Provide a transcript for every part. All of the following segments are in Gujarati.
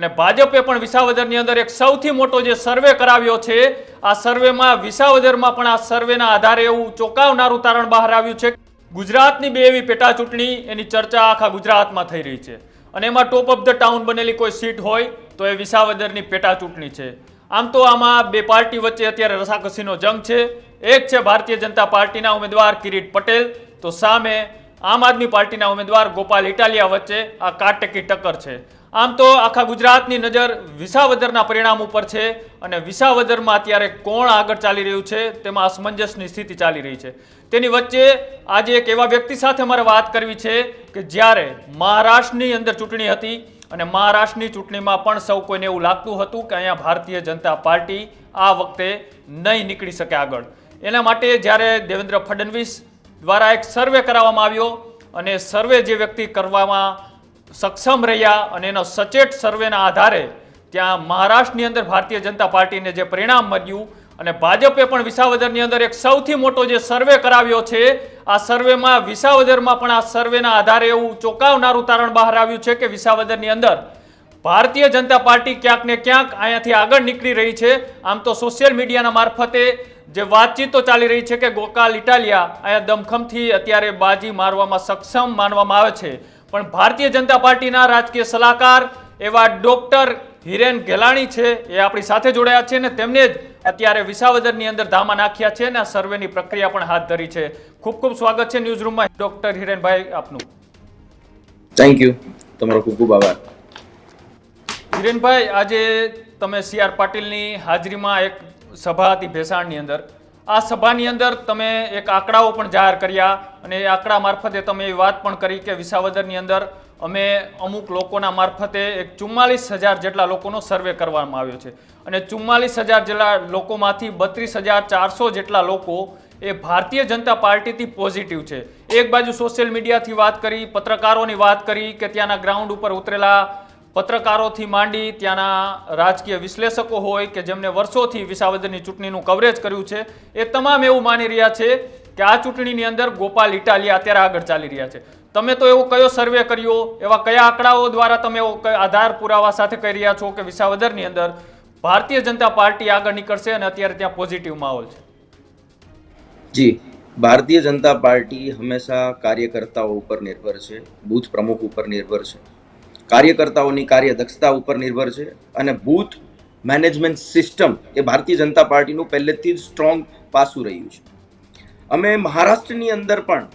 અને ભાજપે પણ વિસાવદરની અંદર એક સૌથી મોટો જે સર્વે કરાવ્યો છે, આ સર્વેમાં વિસાવદરમાં પણ આ સર્વેના આધારે એવું ચોંકાવનારું તારણ બહાર આવ્યું છે. ગુજરાતની બે એવી પેટા ચૂંટણી એની ચર્ચા આખા ગુજરાતમાં થઈ રહી છે. અને એમાં ટોપ ઓફ ધ ટાઉન બનેલી કોઈ સીટ હોય, તો એ વિસાવદરની પેટા ચૂંટણી છે. આમ તો આમાં બે પાર્ટી વચ્ચે અત્યારે રસાકસીનો જંગ છે. એક છે ભારતીય જનતા પાર્ટીના ઉમેદવાર કિરીટ પટેલ, તો સામે આમ આદમી પાર્ટીના ઉમેદવાર ગોપાલ ઇટાલિયા વચ્ચે આ કાટકી ટક્કર છે. આમ તો આખા ગુજરાતની નજર વિસાવદરના પરિણામ ઉપર છે અને વિસાવદરમાં અત્યારે કોણ આગળ ચાલી રહ્યું છે, તેમાં અસમંજસની સ્થિતિ ચાલી રહી છે. તેની વચ્ચે આજે એક એવા વ્યક્તિ સાથે મારે વાત કરવી છે કે જ્યારે મહારાષ્ટ્રની અંદર ચૂંટણી હતી અને મહારાષ્ટ્રની ચૂંટણીમાં પણ સૌ કોઈને એવું લાગતું હતું કે અહીંયા ભારતીય જનતા પાર્ટી આ વખતે નહીં નીકળી શકે આગળ. એના માટે જ્યારે દેવેન્દ્ર ફડણવીસ દ્વારા એક સર્વે કરાવવામાં આવ્યો અને સર્વે જે વ્યક્તિ કરવામાં સક્ષમ રહ્યા અને એનો સચેટ સર્વેના આધારે ત્યાં મહારાષ્ટ્રની અંદર ભારતીય જનતા પાર્ટીને જે પરિણામ મળ્યું અને ભાજપે પણ વિસાવદરની અંદર એક સૌથી મોટો જે સર્વે કરાવ્યો છે, આ સર્વેમાં વિસાવદરમાં પણ આ સર્વેના આધારે એવું ચોંકાવનારું તારણ બહાર આવ્યું છે કે વિસાવદરની અંદર ભારતીય જનતા પાર્ટી ક્યાંક ને ક્યાંક અહીંયાથી આગળ નીકળી રહી છે. આમ તો સોશિયલ મીડિયાના મારફતે જે વાતચીતો ચાલી રહી છે કે ગોકાલ ઇટાલિયા અહીંયા દમખમથી અત્યારે બાજી મારવામાં સક્ષમ માનવામાં આવે છે. પણ ભારતીય જનતા પાર્ટીના રાજકીય સલાહકાર એવા ડોક્ટર હિરેન ગેલાણી છે એ આપણી સાથે જોડાયા છે અને તેમને જ અત્યારે વિસાવદરની અંદર ધામા નાખ્યા છે અને આ સર્વેની પ્રક્રિયા પણ હાથ ધરી છે. ખૂબ ખૂબ સ્વાગત છે ન્યૂઝ રૂમમાં ડોક્ટર હિરેનભાઈ આપનું. થેન્ક યુ તમારો ખૂબ ખૂબ આભાર. હિરેનભાઈ આજે તમે સી આર પાટીલની હાજરીમાં એક સભા હતી ભેસાણની અંદર. આ સભાની અંદર તમે એક આંકડાઓ પણ જાહેર કર્યા અને એ આંકડા મારફતે તમે એ વાત પણ કરી કે વિસાવદરની અંદર અમે અમુક લોકોના મારફતે એક ચુમ્માલીસ હજાર જેટલા લોકોનો સર્વે કરવામાં આવ્યો છે. અને ચુમ્માલીસ હજાર જેટલા લોકોમાંથી બત્રીસ હજાર ચારસો જેટલા લોકો એ ભારતીય જનતા પાર્ટીથી પોઝિટિવ છે. એક બાજુ સોશિયલ મીડિયાથી વાત કરી, પત્રકારોની વાત કરી કે ત્યાંના ગ્રાઉન્ડ ઉપર ઉતરેલા પત્રકારોથી માંડી ત્યાંના રાજકીય વિશ્લેષકો હોય કે જેમને વર્ષોથી વિસાવદરની ચૂંટણીનું કવરેજ કર્યું છે, એ તમામ એવું માની રહ્યા છે કે આ ચૂંટણીની અંદર ગોપાલ ઇટાલિયા અત્યારે આગળ ચાલી રહ્યા છે. તમે તો એવો કયો સર્વે કર્યો? એવા કયા આંકડાઓ દ્વારા તમે એવો આધાર પુરાવા સાથે કહી રહ્યા છો કે વિસાવદરની અંદર ભારતીય જનતા પાર્ટી આગળ નીકળશે અને અત્યારે ત્યાં પોઝિટિવ માહોલ છે? જી, ભારતીય જનતા પાર્ટી હંમેશા કાર્યકર્તાઓ ઉપર નિર્ભર છે, બૂથ પ્રમુખ ઉપર નિર્ભર છે. કાર્યકર્તાઓની કાર્યદક્ષતા ઉપર નિર્ભર છે અને બૂથ મેનેજમેન્ટ સિસ્ટમ એ ભારતીય જનતા પાર્ટીનું પહેલેથી જ સ્ટ્રોંગ પાસું રહ્યું છે. અમે મહારાષ્ટ્રની અંદર પણ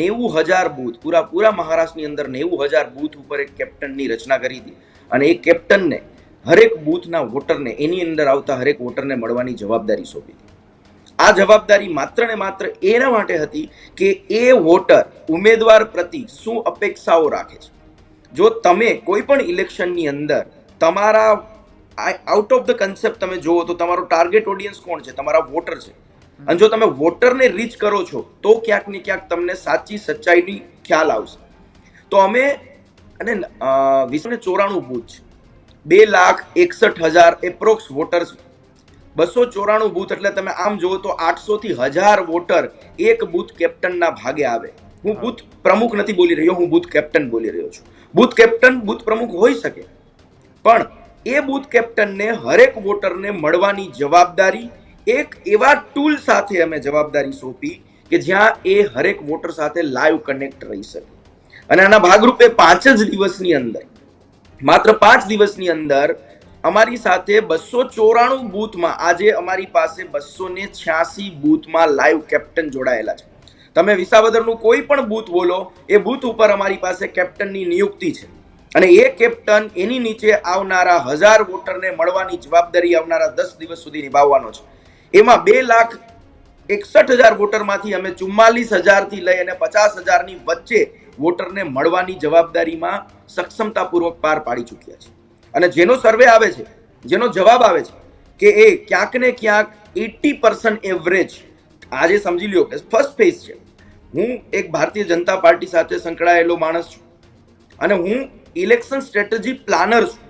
નેવું હજાર બૂથ, પૂરા પૂરા મહારાષ્ટ્રની અંદર નેવું હજાર બૂથ ઉપર એક કેપ્ટનની રચના કરી હતી અને એ કેપ્ટનને હરેક બૂથના વોટરને, એની અંદર આવતા હરેક વોટરને મળવાની જવાબદારી સોંપી હતી. આ જવાબદારી માત્ર ને માત્ર એના માટે હતી કે એ વોટર ઉમેદવાર પ્રતિ શું અપેક્ષાઓ રાખે છે? જો તમે કોઈ પણ ઇલેક્શનની અંદર તમારા આઉટ ઓફ ધ કન્સેપ્ટ તમે જુઓ તો તમારો ટાર્ગેટ ઓડિયન્સ કોણ છે? તમારા વોટર છે. અને જો તમે વોટરને રીચ કરો છો, તો ક્યાંક ને ક્યાંક તમને સાચી સચ્ચાઈની ખ્યાલ આવશે. તો અમે અને વીસને ચોરાણું બૂથ છે. બે લાખ એકસઠ હજાર એપ્રોક્સ વોટર્સ બસો ચોરાણું બૂથ એટલે તમે આમ જુઓ તો આઠસો થી હજાર વોટર એક બૂથ કેપ્ટનના ભાગે આવે. હું બૂથ પ્રમુખ નથી બોલી રહ્યો, હું બૂથ કેપ્ટન બોલી રહ્યો છું. બૂથ કેપ્ટન, બૂથ પ્રમુખ હોઈ શકે. પણ એ બૂથ કેપ્ટનને હરેક વોટરને મળવાની જવાબદારી, એક એવા ટૂલ સાથે અમે જવાબદારી સોંપી કે જ્યાં એ હરેક વોટર સાથે લાઈવ કનેક્ટ રહી શકે. અને આના ભાગરૂપે પાંચ જ દિવસની અંદર, માત્ર પાંચ દિવસની અંદર અમારી સાથે બસો ચોરાણું બૂથમાં, આજે અમારી પાસે બસો ને છ્યાસી બૂથમાં લાઈવ કેપ્ટન જોડાયેલા છે. તમે વિસાવદરનું કોઈ પણ બૂથ બોલો, એ બૂથ ઉપર અમારી પાસે કેપ્ટનની નિયુક્તિ છે. અને એ કેપ્ટન એની નીચે આવનારા હજાર વોટરને મળવાની જવાબદારી આવનારા દસ દિવસ સુધી નિભાવવાનો છે. એમાં બે લાખ એકસઠ હજાર વોટરમાંથી અમે ચુમ્માલીસ હજારથી લઈ અને પચાસ હજારની વચ્ચે વોટરને મળવાની જવાબદારીમાં સક્ષમતાપૂર્વક પાર પાડી ચૂક્યા છે. અને જેનો સર્વે આવે છે, જેનો જવાબ આવે છે, કે એ ક્યાંક ને ક્યાંક એટી પર્સન્ટ એવરેજ આજે સમજી લ્યો કે ફર્સ્ટ ફેઝ છે. હું એક ભારતીય જનતા પાર્ટી સાથે સંકળાયેલો માણસ છું. અને હું ઇલેક્શન સ્ટ્રેટેજી પ્લાનર છું.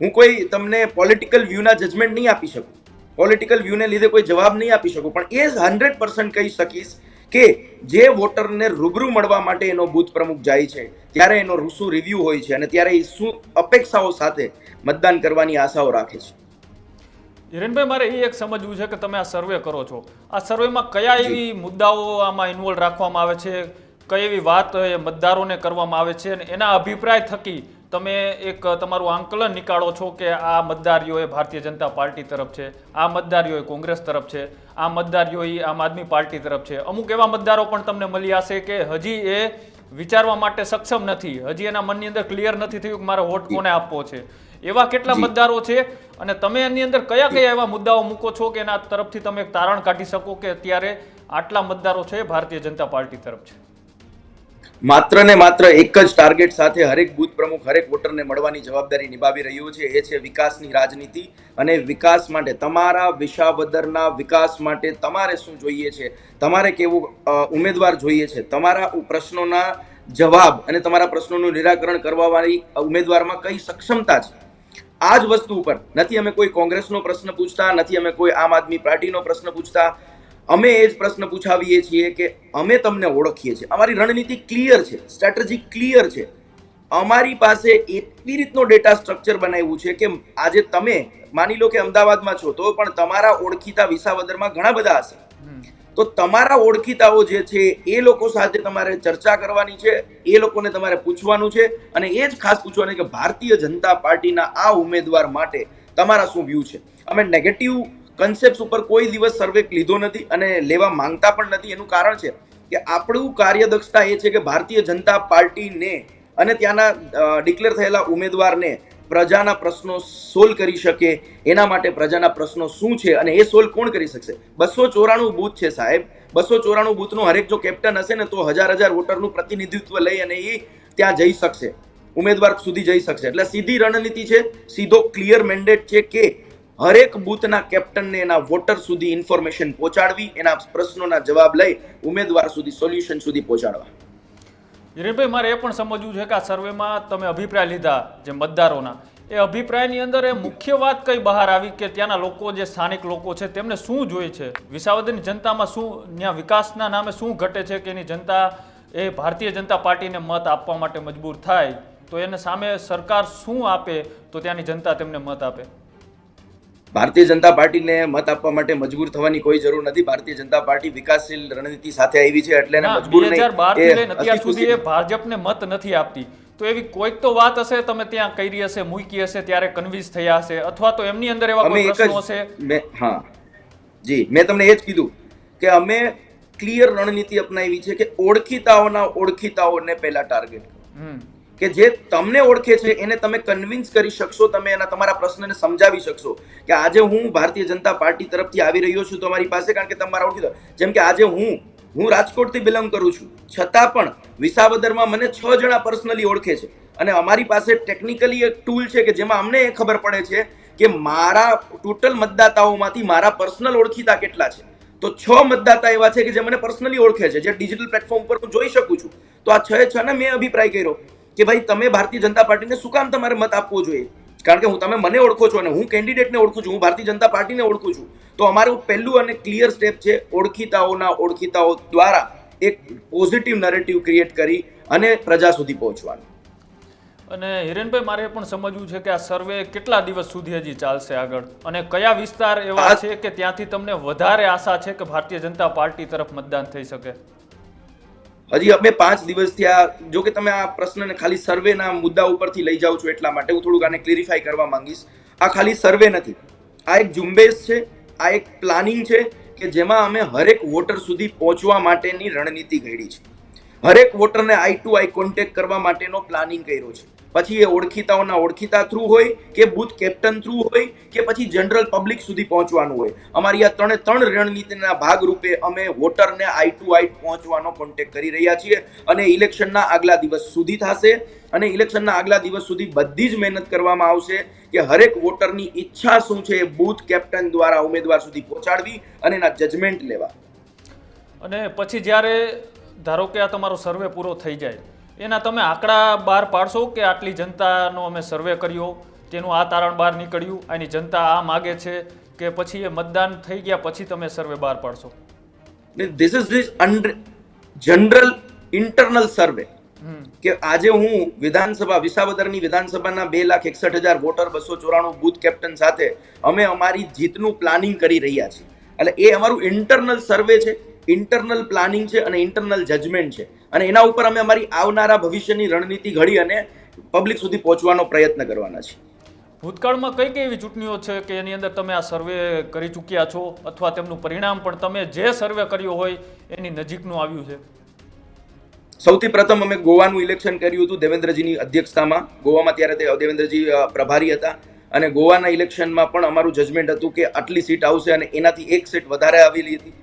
હું કોઈ તમને પોલિટિકલ વ્યૂના જજમેન્ટ નહીં આપી શકું. પોલિટિકલ વ્યૂને લીધે કોઈ જવાબ નહીં આપી શકું. પણ એ હંડ્રેડ પર્સન્ટ કહી શકીશ કે જે વોટરને રૂબરૂ મળવા માટે એનો બૂથ પ્રમુખ જાય છે, ત્યારે એનો શું રિવ્યૂ હોય છે અને ત્યારે એ શું અપેક્ષાઓ સાથે મતદાન કરવાની આશાઓ રાખે છે. હિરેનભાઈ મારે એ એક સમજવું છે કે તમે આ સર્વે કરો છો. આ સર્વેમાં કયા એવી મુદ્દાઓ આમાં ઇન્વોલ્વ રાખવામાં આવે છે? કઈ એવી વાત એ મતદારોને કરવામાં આવે છે? અને એના અભિપ્રાય થકી તમે એક તમારું આંકલન નીકાળો છો કે આ મતદારીઓ એ ભારતીય જનતા પાર્ટી તરફ છે આ મતદારીઓ એ કોંગ્રેસ તરફ છે આ મતદારીઓ એ આમ આદમી પાર્ટી તરફ છે. અમુક એવા મતદારો પણ તમને મળી હશે કે હજી એ વિચારવા માટે સક્ષમ નથી. હજી એના મનની અંદર ક્લિયર નથી થયું કે મારે વોટ કોને આપવો છે. એવા કેટલા મતદારો છે? અને તમે એની અંદર કયા કયા એવા મુદ્દાઓ મૂકો છો કે એના તરફથી તમે એક તારણ કાઢી શકો કે અત્યારે આટલા મતદારો છે ભારતીય જનતા પાર્ટી તરફ છે? માત્ર ને માત્ર એક જ ટાર્ગેટ સાથે હરેક બૂથ પ્રમુખ હરેક વોટરને મળવાની જવાબદારી નિભાવી રહ્યું છે. એ છે વિકાસની રાજનીતિ અને વિકાસ માટે તમારા વિશાવદરના વિકાસ માટે તમારે શું જોઈએ છે? તમારે કેવું ઉમેદવાર જોઈએ છે? તમારા પ્રશ્નોના જવાબ અને તમારા પ્રશ્નોનું નિરાકરણ કરવાવાળી ઉમેદવારમાં કઈ સક્ષમતા છે? આ જ વસ્તુ ઉપર. નથી અમે કોઈ કોંગ્રેસનો પ્રશ્ન પૂછતા, નથી અમે કોઈ આમ આદમી પાર્ટીનો પ્રશ્ન પૂછતા. અમે એ જ પ્રશ્ન પૂછાવીએ છીએ કે અમે તમને ઓળખીએ છીએ. અમારી રણનીતિ ક્લિયર છે, સ્ટ્રેટેજી ક્લિયર છે. અમારી પાસે એટલી રીતનો ડેટા સ્ટ્રક્ચર બનાવ્યું છે કે આજે તમે માની લો કે અમદાવાદમાં છો, તો પણ તમારા ઓળખીતા વિસાવદરમાં ઘણા બધા હશે. તો તમારા ઓળખીતાઓ જે છે, એ લોકો સાથે તમારે ચર્ચા કરવાની છે, એ લોકોને તમારે પૂછવાનું છે અને એ જ ખાસ પૂછવાનું કે ભારતીય જનતા પાર્ટીના આ ઉમેદવાર માટે તમારા શું વ્યૂ છે? અમે નેગેટિવ કન્સેપ્ટ ઉપર કોઈ દિવસ સર્વે લીધો નથી અને લેવા માંગતા પણ નથી. એનું કારણ છે કે આપણું કાર્યદક્ષતા એ છે કે ભારતીય જનતા પાર્ટીને અને ત્યાંના ડિક્લેર થયેલા ઉમેદવારને પ્રજાના પ્રશ્નો સોલ્વ કરી શકે, એના માટે પ્રજાના પ્રશ્નો શું છે અને એ સોલ્વ કોણ કરી શકશે? બસો ચોરાણું બૂથ છે સાહેબ. બસો ચોરાણું બૂથનો હરેક જો કેપ્ટન હશે ને તો હજાર હજાર વોટરનું પ્રતિનિધિત્વ લઈ અને એ ત્યાં જઈ શકશે. ઉમેદવાર સુધી જઈ શકશે. એટલે સીધી રણનીતિ છે, સીધો ક્લિયર મેન્ડેટ છે કે હરેક બૂથના કેપ્ટનને એના વોટર સુધી ઇન્ફોર્મેશન પહોંચાડવી, એના પ્રશ્નોના જવાબ લઈ ઉમેદવાર સુધી સોલ્યુશન સુધી પહોંચાડવા. હિરેનભાઈ, મારે એ પણ સમજવું છે કે આ સર્વેમાં તમે અભિપ્રાય લીધા જે મતદારોના, એ અભિપ્રાયની અંદર એ મુખ્ય વાત કઈ બહાર આવી કે ત્યાંના લોકો, જે સ્થાનિક લોકો છે, તેમને શું જોઈએ છે? વિસાવદરની જનતામાં શું, ત્યાં વિકાસના નામે શું ઘટે છે કે એની જનતા, એ ભારતીય જનતા પાર્ટીને મત આપવા માટે મજબૂર થાય, તો એને સામે સરકાર શું આપે, તો ત્યાંની જનતા તેમને મત આપે? ભારતીય જનતા પાર્ટીને મત આપવા માટે મજબૂર થવાની કોઈ જરૂર નથી. ભારતીય જનતા પાર્ટી વિકાસશીલ રણનીતિ સાથે આવી છે એટલે એને મજબૂર નહીં અત્યાર સુધી એ ભાજપને મત નથી આપતી. તો એવી કોઈક તો વાત હશે તમે ત્યાં કરી હશે મૂકી હશે ત્યારે કન્વિન્સ થયા હશે અથવા તો એમની અંદર એવા કોઈ પ્રશ્નો હશે? હા. જી મેં તમને એ જ કીધું કે અમે ક્લિયર રણનીતિ અપનાવી છે કે ઓળખીતાઓના ઓળખીતાઓને પહેલા ટાર્ગેટ હમ. કે જે તમને ઓળખે છે, એને તમે કન્વિન્સ કરી શકશો, તમે એના તમારા પ્રશ્નને સમજાવી શકશો. કે આજે હું ભારતીય જનતા પાર્ટી તરફથી આવી રહ્યો છું તમારી પાસે, કારણ કે તમારા ઓળખી જેમ કે આજે હું હું રાજકોટથી બિલોંગ કરું છું. છતાં પણ વિસાવદરમાં મને છ જણા પર્સનલી ઓળખે છે. અને અમારી પાસે ટેકનિકલી એક ટૂલ છે કે જેમાં અમને એ ખબર પડે છે કે મારા ટોટલ મતદાતાઓમાંથી મારા પર્સનલ ઓળખીતા કેટલા છે. તો છ મતદાતા એવા છે કે જે મને પર્સનલી ઓળખે છે, જે ડિજિટલ પ્લેટફોર્મ પર હું જોઈ શકું છું. તો આ છ છ ને મેં અભિપ્રાય કર્યો. કે ભાઈ તમે ભારતીય જનતા પાર્ટીને શું કામ તમારે મત આપવો જોઈએ? કારણ કે હું તમે મને ઓળખો છો અને હું કેન્ડિડેટને ઓળખું છું હું ભારતીય જનતા પાર્ટીને ઓળખું છું. તો અમારું પહેલું અને ક્લિયર સ્ટેપ છે ઓળખીતાઓના ઓળખીતાઓ દ્વારા એક પોઝિટિવ નરેટિવ ક્રિએટ કરી અને પ્રજા સુધી પહોંચવાનું. અને હિરેનભાઈ મારે પણ સમજવું છે કે આ સર્વે કેટલા દિવસ સુધી હજી ચાલશે આગળ? અને કયા વિસ્તાર એવા છે કે ત્યાંથી તમને વધારે આશા છે કે ભારતીય જનતા પાર્ટી તરફ મતદાન થઈ શકે? હજી અમે પાંચ દિવસથી આ જો કે તમે આ પ્રશ્નને ખાલી સર્વેના મુદ્દા ઉપરથી લઈ જાઓ છો એટલા માટે હું થોડુંક આને ક્લેરિફાય કરવા માંગીશ. આ ખાલી સર્વે નથી. આ એક ઝુંબેશ છે. આ એક પ્લાનિંગ છે કે જેમાં અમે હરેક વોટર સુધી પહોંચવા માટેની રણનીતિ ઘડી છે. હરેક વોટરને આઈ ટુ આઈ કોન્ટેક્ટ કરવા માટેનો પ્લાનિંગ કર્યો છે. પછી એ ઓળખીતાઓના ઓળખીતા થ્રુ હોય કે બુથ કેપ્ટન થ્રુ હોય કે પછી જનરલ પબ્લિક સુધી પહોંચવાનું હોય. અમારી આ ત્રણે ત્રણ રણનીતિના ભાગરૂપે અમે વોટરને આઈ ટુ આઈ પહોંચવાનો કોન્ટેક કરી રહ્યા છીએ અને ઇલેક્શનના આગલા દિવસ સુધી થશે અને ઇલેક્શનના આગલા દિવસ સુધી બધી જ મહેનત કરવામાં આવશે કે હરેક વોટરની ઈચ્છા શું છે એ બૂથ કેપ્ટન દ્વારા ઉમેદવાર સુધી પહોંચાડવી અને એના જજમેન્ટ લેવા. અને પછી જ્યારે ધારો કે આ તમારો સર્વે પૂરો થઈ જાય એના તમે આંકડા બહાર પાડશો કે આટલી જનતાનો અમે સર્વે કર્યો? તેનું આ તારણ બહાર નીકળ્યું. આની જનતા આ માગે છે કે પછી એ મતદાન થઈ ગયા પછી તમે સર્વે બહાર પાડશો? This is this general internal survey કે આજે હું વિધાનસભા વિસાવદરની વિધાનસભાના બે લાખ એકસઠ હજાર વોટર બસો ચોરાણું બુથ કેપ્ટન સાથે અમે અમારી જીતનું પ્લાનિંગ કરી રહ્યા છીએ. એટલે એ અમારું ઇન્ટરનલ સર્વે છે. ઇન્ટરનલ પ્લાનિંગ છે અને ઇન્ટરનલ જજમેન્ટ છે. અને એના ઉપર અમે અમારી આવનારા ભવિષ્યની રણનીતિ ઘડી અને પબ્લિક સુધી પહોંચવાનો પ્રયત્ન કરવાના છીએ. ભૂતકાળમાં કઈ કઈ એવી ચૂંટણીઓ છે કે એની અંદર તમે આ સર્વે કરી ચૂક્યા છો? અથવા તેમનું પરિણામ પણ તમે જે સર્વે કર્યો હોય એની નજીકનું આવ્યું છે? સૌથી પ્રથમ અમે ગોવાનું ઇલેક્શન કર્યું હતું દેવેન્દ્રજીની અધ્યક્ષતામાં. ગોવામાં ત્યારે તે દેવેન્દ્રજી પ્રભારી હતા. અને ગોવાના ઇલેક્શનમાં પણ અમારું જજમેન્ટ હતું કે આટલી સીટ આવશે અને એનાથી એક સીટ વધારે આવેલી હતી.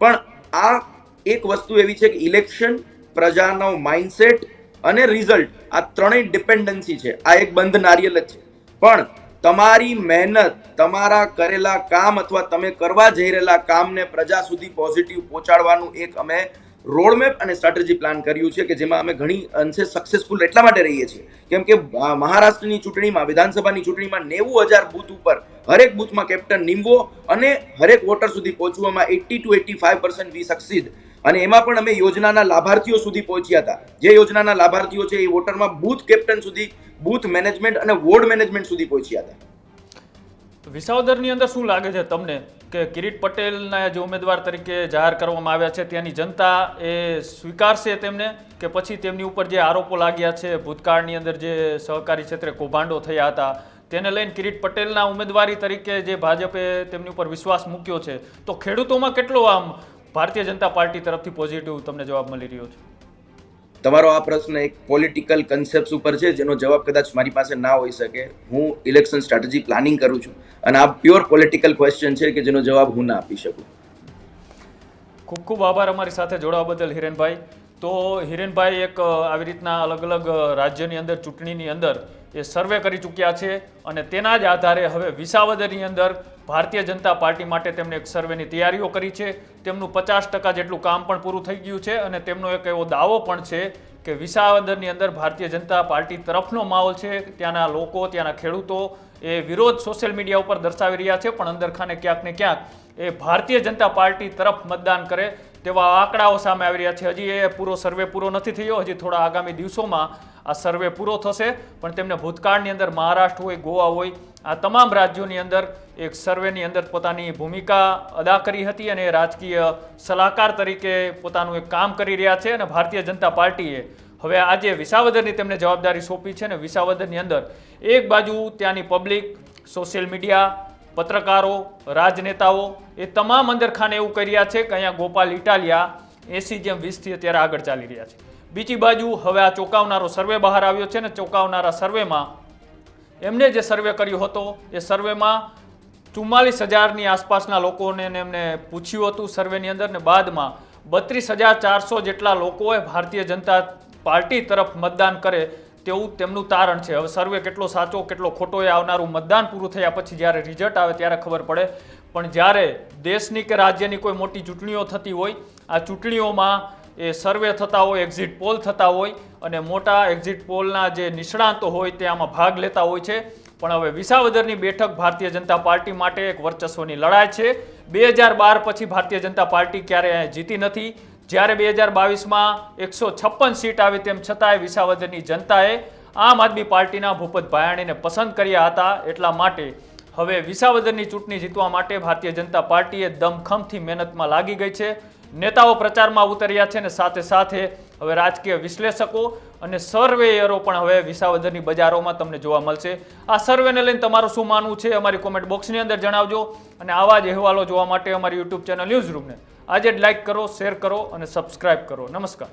પણ આ એક વસ્તુ એવી છે કે ઇલેક્શન પ્રજાનો માઇન્ડસેટ અને રિઝલ્ટ આ ત્રણેય ડિપેન્ડન્સી છે. આ એક બંધ નારિયેલ જ છે. પણ તમારી મહેનત, તમારા કરેલા કામ અથવા તમે કરવા જઈ રહેલા કામને પ્રજા સુધી પોઝિટિવ પહોંચાડવાનું એક અમે રોડમેપ અને સ્ટ્રેટેજી પ્લાન કર્યું છે કે જેમાં અમે ઘણી અંશે સક્સેસફુલ એટલા માટે રહીએ છીએ. કેમ કે મહારાષ્ટ્રની ચૂંટણીમાં, વિધાનસભાની ચૂંટણીમાં નેવું હજાર બૂથ ઉપર હરેક બૂથમાં કેપ્ટન નીમવો અને હરેક વોટર સુધી પહોંચવામાં eighty two eighty five percent we succeed. અને એમાં પણ અમે યોજનાના લાભાર્થીઓ સુધી પહોંચ્યા હતા. જે યોજનાના લાભાર્થીઓ છે એ વોટરમાં બૂથ કેપ્ટન સુધી, બૂથ મેનેજમેન્ટ અને વોર્ડ મેનેજમેન્ટ સુધી પહોંચ્યા હતા. વિસાવદરની અંદર શું લાગે છે તમને કે કિરીટ પટેલના જે ઉમેદવાર તરીકે જાહેર કરવામાં આવ્યા છે, ત્યાંની જનતા એ સ્વીકારશે તેમને કે પછી તેમની ઉપર જે આરોપો લાગ્યા છે, ભૂતકાળની અંદર જે સહકારી ક્ષેત્રે કૌભાંડો થયા હતા, તેને લઈને કિરીટ પટેલના ઉમેદવારી તરીકે જે ભાજપે તેમની ઉપર વિશ્વાસ મૂક્યો છે, તો ખેડૂતોમાં કેટલો આમ ભારતીય જનતા પાર્ટી તરફથી પોઝિટિવ તમને જવાબ મળી રહ્યો છે. તમારો આ પ્રશ્ન એક પોલિટિકલ કન્સેપ્ટ ઉપર છે જેનો જવાબ કદાચ મારી પાસે ના હોઈ શકે. હું ઇલેક્શન સ્ટ્રેટેજી પ્લાનિંગ કરું છું. અને આ પ્યોર પોલિટિકલ ક્વેશ્ચન છે કે જેનો જવાબ હું ના આપી શકું. ખૂબ ખૂબ આભાર અમારી સાથે જોડાવા બદલ હિરેનભાઈ. તો હિરેનભાઈ એક આવી રીતના અલગ અલગ રાજ્યની અંદર ચૂંટણીની અંદર એ સર્વે કરી ચૂક્યા છે અને તેના જ આધારે હવે વિસાવદરની અંદર ભારતીય જનતા પાર્ટી માટે તેમણે એક સર્વેની તૈયારીઓ કરી છે. તેમનું પચાસ ટકા જેટલું કામ પણ પૂરું થઈ ગયું છે અને તેમનો એક એવો દાવો પણ છે કે વિસાવદરની અંદર ભારતીય જનતા પાર્ટી તરફનો માહોલ છે. ત્યાંના લોકો, ત્યાંના ખેડૂતો એ વિરોધ સોશિયલ મીડિયા ઉપર દર્શાવી રહ્યા છે, પણ અંદરખાને ક્યાંક ને ક્યાંક એ ભારતીય જનતા પાર્ટી તરફ મતદાન કરે તેવા આંકડાઓ સામે આવી રહ્યા છે. હજી એ પૂરો સર્વે પૂરો નથી થયો. હજી થોડા આગામી દિવસોમાં આ સર્વે પૂરો થશે. પણ તેમને ભૂતકાળની અંદર મહારાષ્ટ્ર હોય, ગોવા હોય, આ તમામ રાજ્યોની અંદર એક સર્વેની અંદર પોતાની ભૂમિકા અદા કરી હતી અને રાજકીય સલાહકાર તરીકે પોતાનું એક કામ કરી રહ્યા છે અને ભારતીય જનતા પાર્ટીએ હવે આજે વિસાવદરની તેમને જવાબદારી સોંપી છે ને વિસાવદરની અંદર એક બાજુ ત્યાંની પબ્લિક, સોશિયલ મીડિયા પત્રકારો, રાજનેતાઓ એ તમામ અંદરખાને એવું કરી રહ્યા છે કે અહીંયા ગોપાલ ઇટાલિયા એસી જેમ વીસથી અત્યારે આગળ ચાલી રહ્યા છે. બીજી બાજુ હવે આ ચોંકાવનારો સર્વે બહાર આવ્યો છે ને ચોંકાવનારા સર્વેમાં એમને જે સર્વે કર્યો હતો, એ સર્વેમાં ચુમ્માલીસ હજારની આસપાસના લોકોને એમને પૂછ્યું હતું સર્વેની અંદર ને બાદમાં બત્રીસ હજાર ચારસો જેટલા લોકોએ ભારતીય જનતા પાર્ટી તરફ મતદાન કરે તેવું તેમનું તારણ છે. હવે સર્વે કેટલો સાચો, કેટલો ખોટો એ આવનારું મતદાન પૂરું થયા પછી જ્યારે રિઝલ્ટ આવે ત્યારે ખબર પડે. પણ જ્યારે દેશની કે રાજ્યની કોઈ મોટી ચૂંટણીઓ થતી હોય, આ ચૂંટણીઓમાં એ સર્વે થતા હોય એક્ઝિટ પોલ થતા હોય અને મોટા એક્ઝિટ પોલના જે નિષ્ણાંતો હોય તે આમાં ભાગ લેતા હોય છે. પણ હવે વિસાવદરની બેઠક ભારતીય જનતા પાર્ટી માટે એક વર્ચસ્વની લડાઈ છે. બે હજાર બાર પછી ભારતીય જનતા પાર્ટી ક્યારેય જીતી નથી. જ્યારે બે હજાર બાવીસમાં એકસો છપ્પન સીટ આવી તેમ છતાંય વિસાવદરની જનતાએ આમ આદમી પાર્ટીના ભૂપત ભાયાણીને પસંદ કર્યા હતા એટલા માટે. હવે વિસાવદરની ચૂંટણી જીતવા માટે ભારતીય જનતા પાર્ટીએ દમખમથી મહેનતમાં લાગી ગઈ છે. નેતાઓ પ્રચારમાં ઉતર્યા છે અને સાથે સાથે હવે રાજકીય વિશ્લેષકો અને સર્વેયરો પણ હવે વિસાવદરની બજારોમાં તમને જોવા મળશે. આ સર્વેને લઈને તમારું શું માનવું છે? અમારી કોમેન્ટ બોક્સની અંદર જણાવજો અને આવા જ અહેવાલો જોવા માટે અમારી યુટ્યુબ ચેનલ ન્યૂઝ રૂમને આજે લાઇક કરો શેર કરો અને સબસ્ક્રાઇબ કરો. નમસ્કાર.